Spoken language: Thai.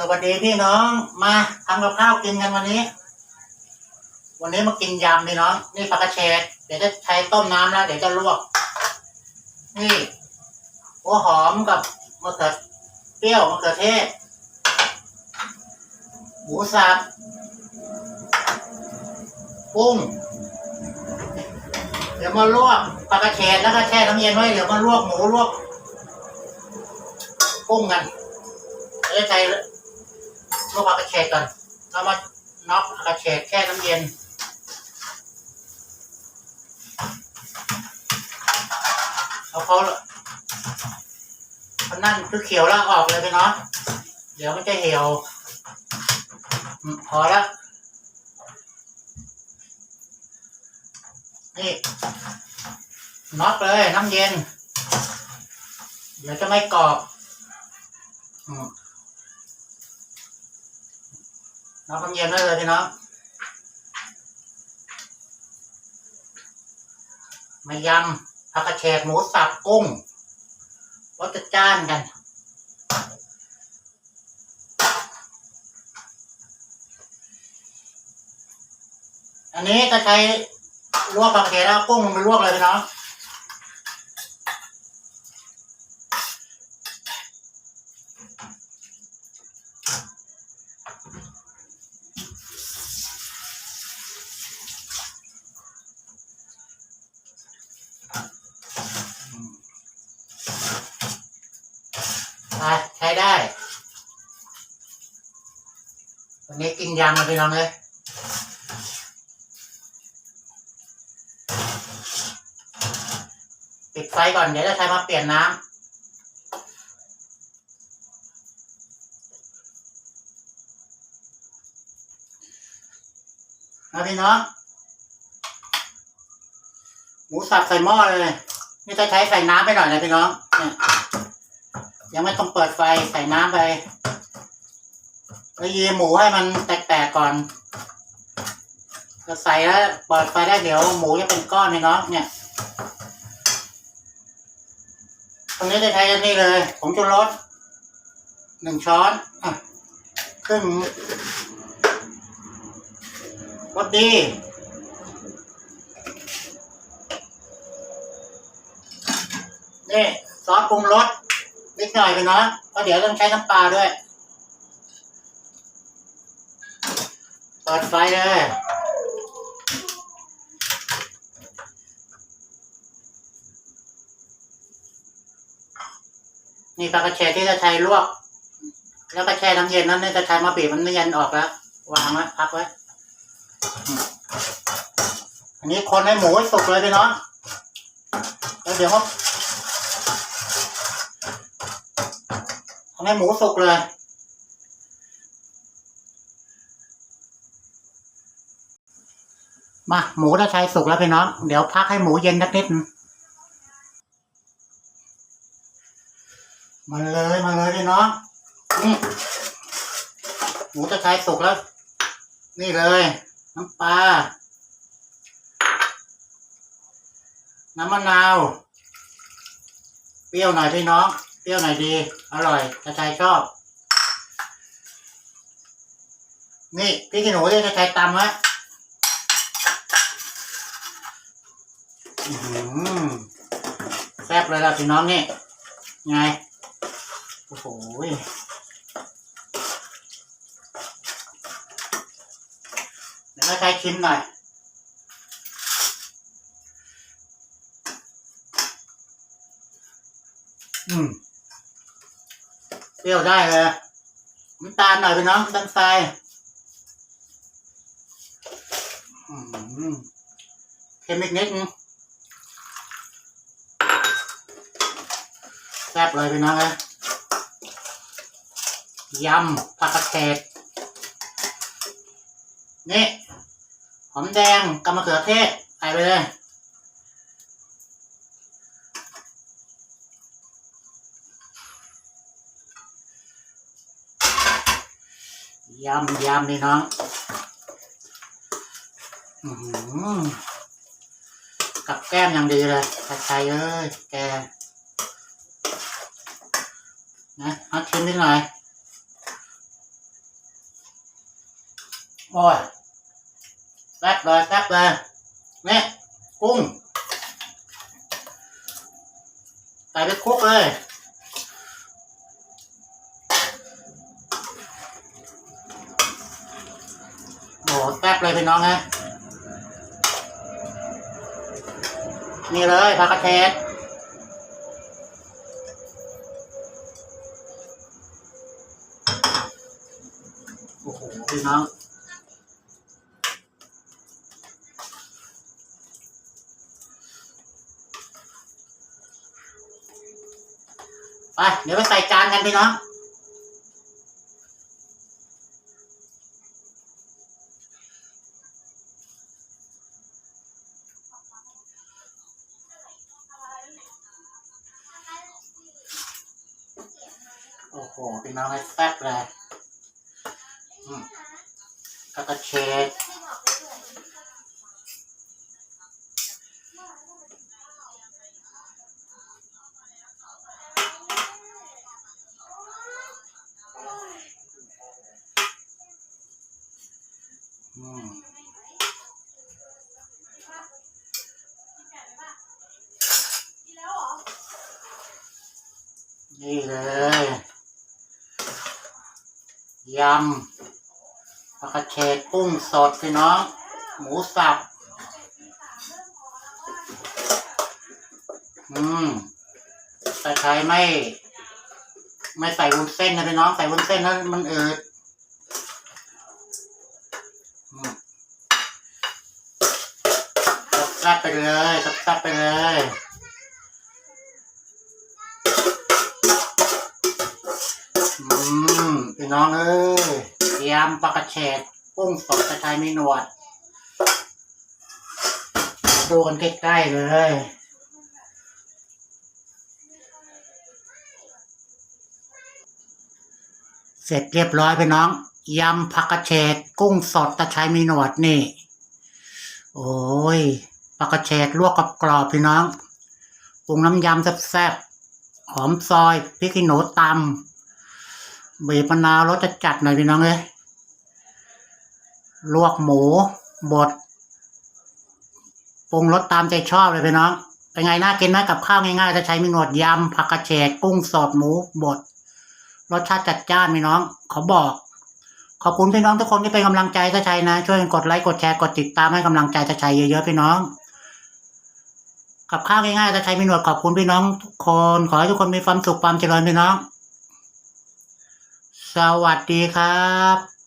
สวัสดีพี่น้องมาทำกับข้าวกินกันวันนี้ วันนี้มากินยำพี่น้อง นี่ปลากระเฉดเดี๋ยวจะใช้ต้มน้ำแล้วเดี๋ยวจะลวก นี่หัวหอมกับมะเขือเปรี้ยวมะเขือเทศ หมูสับกุ้งเดี๋ยวมาลวกปลากระเฉดแล้วก็แช่น้ำเย็นไว้เดี๋ยวมาลวกหมูลวกกุ้งกันเดี๋ยวจะใช้ วกปลากระเฉดก่อนแล้วมาน็อกปกระเฉดแช่น้ำเย็นเอาเขาเขานั่นคือเขียวแล้วออกเลยไปเนาะเดี๋ยวมันจะเหี่ยว พอแล้วนี่น็อกเลยน้ำเย็น เดี๋ยวจะไม่กรอบ น็อกน้ำเย็นได้เลยพี่น้องมายำผักกระเฉดหมูสับกุ้งรสจัดจ้านกันอันนี้จะใช้ลวกผักกระเฉดแล้วกุ้งลงไปลวกเลยพี่น้อง วันนี้กินยำนะพี่น้องเลยปิดไฟก่อนเดี๋ยวจะใช้มาเปลี่ยนน้ำนะพี่น้องหมูสับใส่หม้อเลย นี่จะใช้ใส่น้ำไปหน่อยนะพี่น้องยังไม่ต้องเปิดไฟใส่น้ำไป แล้วยีหมูให้มันแตกๆก่อนจะใส่แล้วเปิดไฟได้เดี๋ยวหมูจะเป็นก้อนพี่น้องเนี่ย ตรงนี้จะใช้อันนี้เลยผงชูรสหนึ่งช้อนอะครึ่งรสดีนี่ซอสปรุงรสนิดหน่อยไปเนาะเพราะเดี๋ยวต้องใช้น้ำปลาด้วย ปิดไฟเลยนี่ปลากระเฉดที่จะใช้ลวก แล้วก็แช่น้ำเย็นนั้นเนี่ยจะใช้มาบีบมันเย็นออกแล้ววางไว้พักไว้ อันนี้คนให้หมูสุกเลยพี่น้องแล้วเดี๋ยวเขาทำให้หมูสุกเลย มาหมูถ้าใช้สุกแล้วพี่น้อง เดี๋ยวพักให้หมูเย็นสักนิดนึงมาเลยมาเลยพี่น้องนี่หมูจะใช้สุกแล้ว นี่เลย น้ำปลาน้ำมะนาว เปรี้ยวหน่อยพี่น้อง เปรี้ยวหน่อยดี อร่อยจะใช้ชอบ นี่พี่ขี้หนูที่จะใช้ตำไว้ แซ่บเลยล่ะพี่น้องนี่ ไง โอ้โหเดี๋ยวให้ใครชิมหน่อยอืมเปรี้ยวได้เลยน้ำตาลหน่อยไปน้องน้ำตาลทรายอืมเค็มอีกนิดนึง ซ่บเลยพี่น้องเลยยำผักกระเฉดนี่หอมแดงกับมะเขือเทศใส่ไปเลยยำยำนี่น้องกับแก้มอย่างดีเลยผัดไทยเอ้ยแก นะเอาชิมนิดหน่อยโอ้ยแซ่บเลยแซ่บเลยเนี่ยกุ้งใส่ไปคุกเลยโอ้แซ่บเลยพี่น้องฮะนี่เลยผักกระเทศ พี่น้องไปเดี๋ยวไปใส่จานกันพี่น้องโอ้โหพี่น้องให้แซ่บเลย อืม แล้วก็เช็ดนี่เลยยำ ผักกระเฉดกุ้งสดพี่น้อง หมูสับ อืมแต่ใช้ไม่ ไม่ใส่วุ้นเส้นนะพี่น้อง ใส่วุ้นเส้นแล้วมันอืดอืมซับไปเลยซับๆไปเลยอืมพี่น้องเอ้ย ยำปลากระเฉดกุ้งสดกระชายไม่หนวด ดูกันใกล้ๆเลยเสร็จเรียบร้อยพี่น้องยำผักกระเฉดกุ้งสดตะไคร้มีหนวดนี่ โอ้ยผักกระเฉดลวกกับกรอบพี่น้องปรุงน้ำยำแซ่บๆหอมซอยพริกขี้หนูตำบีบมะนาวรสจะจัดหน่อยพี่น้องเอ้ย ลวกหมูบดปรุงรสตามใจชอบเลยพี่น้องเป็นไงน่ากินไหมกับข้าวง่ายๆถ้าใช้มีหนวดยำผักกระเฉดกุ้งสดหมูบดรสชาติจัดจ้านพี่น้องเขาบอก ขอบคุณพี่น้องทุกคนที่เป็นกำลังใจถ้าใช้นะ ช่วยกดไลค์กดแชร์กดติดตามให้กำลังใจถ้าใช้เยอะๆพี่น้องกับข้าวง่ายๆถ้าใช้มีหนวดขอบคุณพี่น้องทุกคนขอให้ทุกคนมีความสุขความเจริญพี่น้อง สวัสดีครับ